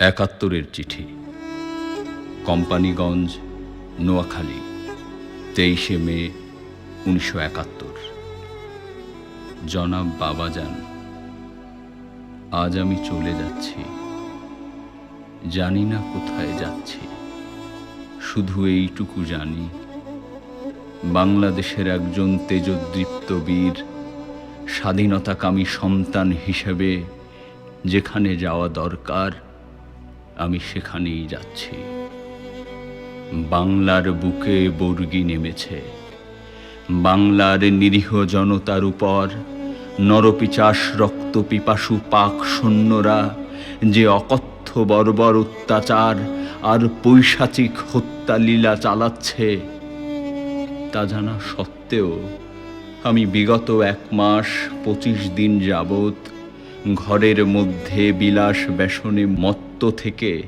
একাত্তরের চিঠি। কোম্পানিগঞ্জ, নোয়াখালী, তেইশে মে, উনিশশো একাত্তর। জনাব বাবাজান, আজ আমি চলে যাচ্ছি। জানি না কোথায় যাচ্ছি। শুধু এইটুকু জানি। বাংলাদেশের একজন তেজোদ্দীপ্ত বীর, স্বাধীনতাকামী সন্তান হিসেবে যেখানে যাওয়া দরকার আমি সেখানেই যাচ্ছি। বাংলার বুকে বর্গি নেমেছে। বাংলার নিরীহ জনতার উপর নরপিচাস রক্ত পিপাসু পাক সৈন্যরা যে অকথ্য বর্বর অত্যাচার আর পৈশাচিক হত্যালীলা চালাচ্ছে, তা জানা সত্ত্বেও আমি বিগত এক মাস পঁচিশ দিন যাবৎ ঘরের মধ্যে বিলাস ব্যসনে মত্ত থেকে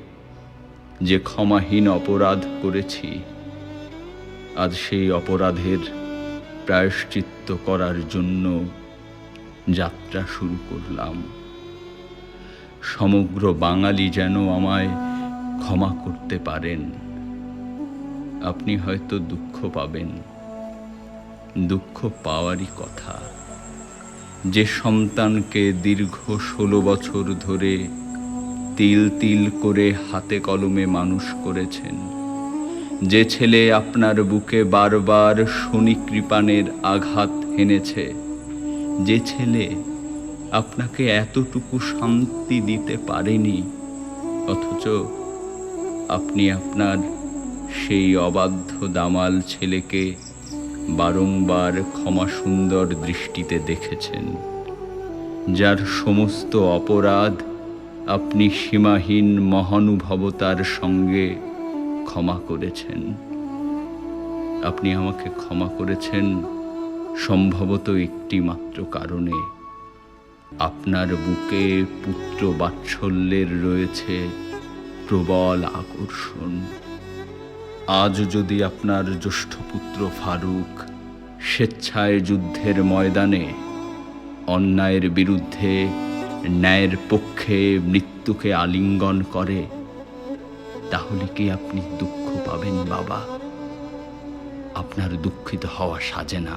যে ক্ষমাহীন অপরাধ করেছি, আজ সেই অপরাধের প্রায়শ্চিত্ত করার জন্য যাত্রা শুরু করলাম। সমগ্র বাঙালি যেন আমায় ক্ষমা করতে পারেন। আপনি হয়তো দুঃখ পাবেন। দুঃখ পাওয়ারই কথা। যে সন্তানকে দীর্ঘ ষোলো বছর ধরে তিল তিল করে হাতে কলমে মানুষ করেছেন। যে ছেলে আপনার বুকে বারবার শনি কৃপানের আঘাত হেনেছে, যে ছেলে আপনাকে এতটুকু শান্তি দিতে পারেনি, অথচ আপনি আপনার সেই অবাধ্য দামাল ছেলেকে বারংবার ক্ষমা সুন্দর দৃষ্টিতে দেখেছেন, যার সমস্ত অপরাধ আপনি সীমাহীন মহানুভবতার সঙ্গে ক্ষমা করেছেন। আপনি আমাকে ক্ষমা করেছেন সম্ভবত একটি মাত্র কারণে। আপনার বুকে পুত্র বাৎসল্যের রয়েছে প্রবল আকর্ষণ। আজ যদি আপনার জ্যেষ্ঠ পুত্র ফারুক স্বেচ্ছায় যুদ্ধের ময়দানে অন্যায়ের বিরুদ্ধে ন্যায়ের পক্ষে মৃত্যুকে আলিঙ্গন করে, তাহলে কি আপনি দুঃখ পাবেন বাবা? আপনার দুঃখিত হওয়া সাজে না।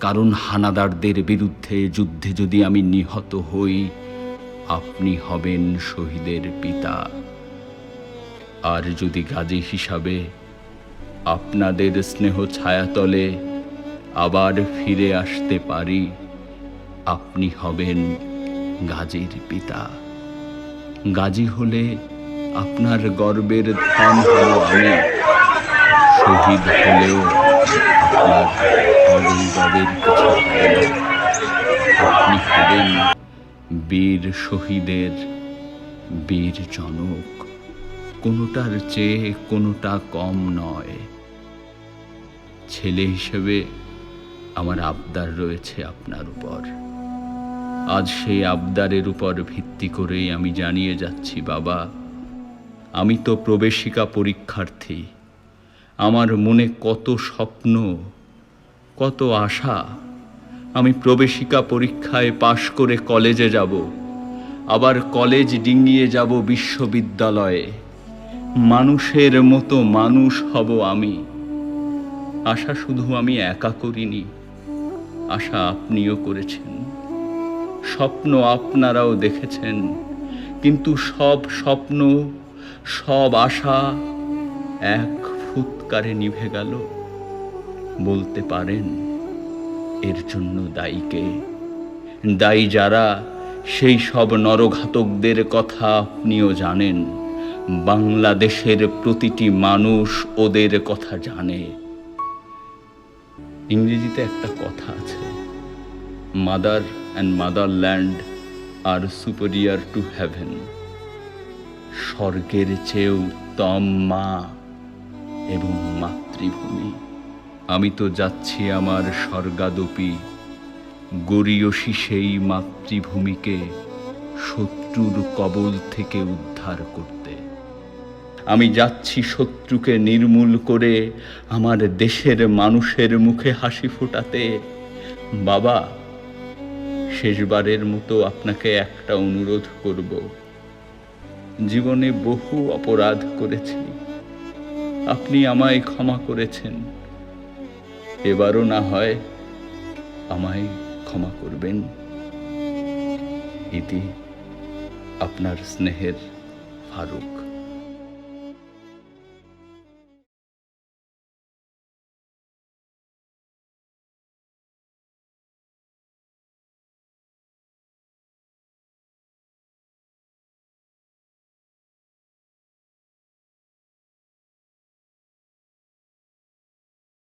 কারণ হানাদারদের বিরুদ্ধে যুদ্ধে যদি আমি নিহত হই, আপনি হবেন শহীদের পিতা। আর যদি গাজী হিসাবে আপনাদের স্নেহ ছায়াতলে আবার ফিরে আসতে পারি, আপনি হবেন গাজীর পিতা। গাজী হলে আপনার গর্বের ধন হব আমি। শহীদ হলেও আপনার কিছু হবে না। আপনি হবেন বীর শহীদের বীর জনক। কোনোটার চেয়ে কোনোটা কম নয়। ছেলে হিসেবে আমার আবদার রয়েছে আপনার উপর। আজ সেই আবদারের উপর ভিত্তি করেই আমি জানিয়ে যাচ্ছি, বাবা। আমি তো প্রবেশিকা পরীক্ষার্থী। আমার মনে কত স্বপ্ন, কত আশা। আমি প্রবেশিকা পরীক্ষায় পাশ করে কলেজে যাব। আবার কলেজ ডিঙিয়ে যাব বিশ্ববিদ্যালয়ে। মানুষের মতো মানুষ হব আমি। আশা শুধু আমি একা করিনি, আশা আপনিও করেছেন। স্বপ্ন আপনারাও দেখেছেন। কিন্তু সব স্বপ্ন, সব আশা এক ফুৎকারে নিভে গেল। বলতে পারেন, এর জন্য দায়ীকে দায়ী যারা সেই সব নরঘাতকদের কথা আপনিও জানেন। বাংলাদেশের প্রতিটি মানুষ ওদের কথা জানে। ইংরেজিতে একটা কথা আছে mother and motherland are superior to heaven স্বর্গের চেয়েও উত্তম মা এবং মাতৃভূমি। আমি তো যাচ্ছি আমার স্বর্গাদপি। গরিয়সী সেই মাতৃভূমিকে শত্রুর কবল থেকে উদ্ধার করতে। আমি যাচ্ছি শত্রুকে নির্মূল করে আমার দেশের মানুষের মুখে হাসি ফোটাতে। বাবা শেষবারের মতো আপনাকে একটা অনুরোধ করব। জীবনে বহু অপরাধ করেছি। আপনি আমায় ক্ষমা করেছেন। এবারও না হয় আমায় ক্ষমা করবেন। ইতি আপনার স্নেহের ফারুক।